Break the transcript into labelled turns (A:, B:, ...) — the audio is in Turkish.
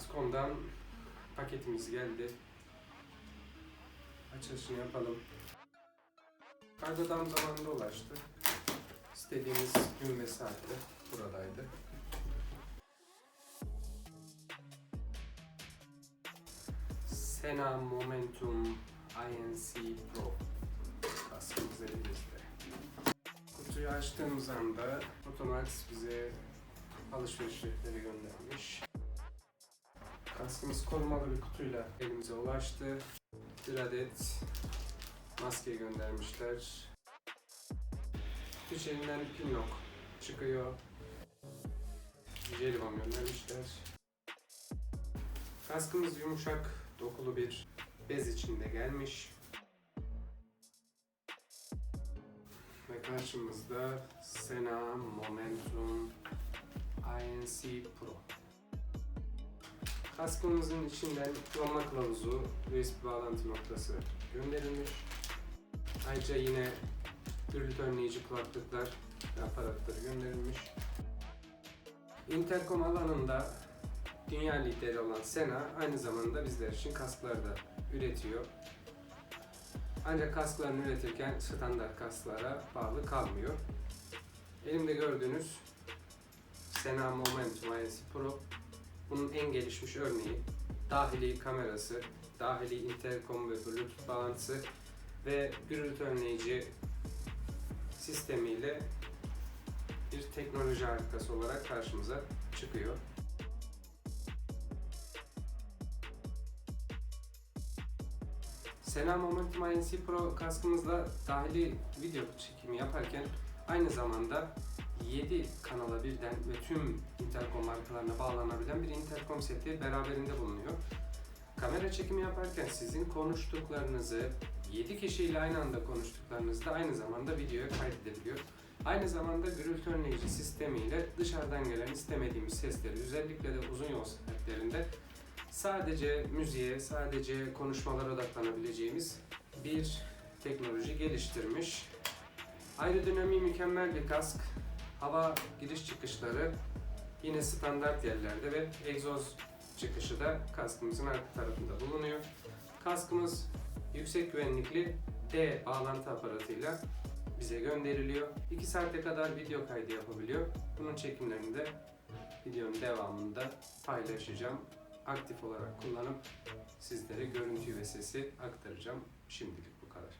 A: Ascom'dan paketimiz geldi. Açılışını yapalım. Kargo tam zamanında ulaştı. İstediğimiz gün ve saatte buradaydı. Sena Momentum INC Pro kaskımız elimizde. Kutuyu açtığımız anda Otomax bize alışveriş rehberi göndermiş. Kaskımız korumalı bir kutuyla elimize ulaştı. Bir adet maske göndermişler. Kutu içerinden pin lock çıkıyor. Jelibon göndermişler. Kaskımız yumuşak, dokulu bir bez içinde gelmiş. Ve karşımızda Sena Momentum INC Pro. Kaskımızın içinden kullanma kılavuzu, USB bağlantı noktası gönderilmiş. Ayrıca yine gürültü önleyici kulaklıklar ve aparatları gönderilmiş. Intercom alanında dünya lideri olan Sena aynı zamanda bizler için kasklar da üretiyor. Ancak kasklarını üretirken standart kasklara bağlı kalmıyor. Elimde gördüğünüz Sena Momentum INC Pro bunun en gelişmiş örneği. Dahili kamerası, dahili intercom ve bluetooth bağlantısı ve gürültü önleyici sistemiyle bir teknoloji harikası olarak karşımıza çıkıyor. Sena Momentum INC Pro kaskımızla dahili video çekimi yaparken aynı zamanda 7 kanala birden ve tüm intercom markalarına bağlanabilen bir intercom seti beraberinde bulunuyor. Kamera çekimi yaparken sizin konuştuklarınızı 7 kişiyle aynı anda konuştuklarınızı da aynı zamanda videoya kaydedebiliyor. Aynı zamanda gürültü önleyici sistemiyle dışarıdan gelen istemediğimiz sesleri özellikle de uzun yol seyahatlerinde sadece müziğe, sadece konuşmalara odaklanabileceğimiz bir teknoloji geliştirmiş. Aerodinamiği mükemmel bir kask. Hava giriş çıkışları yine standart yerlerde ve egzoz çıkışı da kaskımızın arka tarafında bulunuyor. Kaskımız yüksek güvenlikli D bağlantı aparatıyla bize gönderiliyor. 2 saate kadar video kaydı yapabiliyor. Bunun çekimlerini de videonun devamında paylaşacağım. Aktif olarak kullanıp sizlere görüntü ve sesi aktaracağım. Şimdilik bu kadar.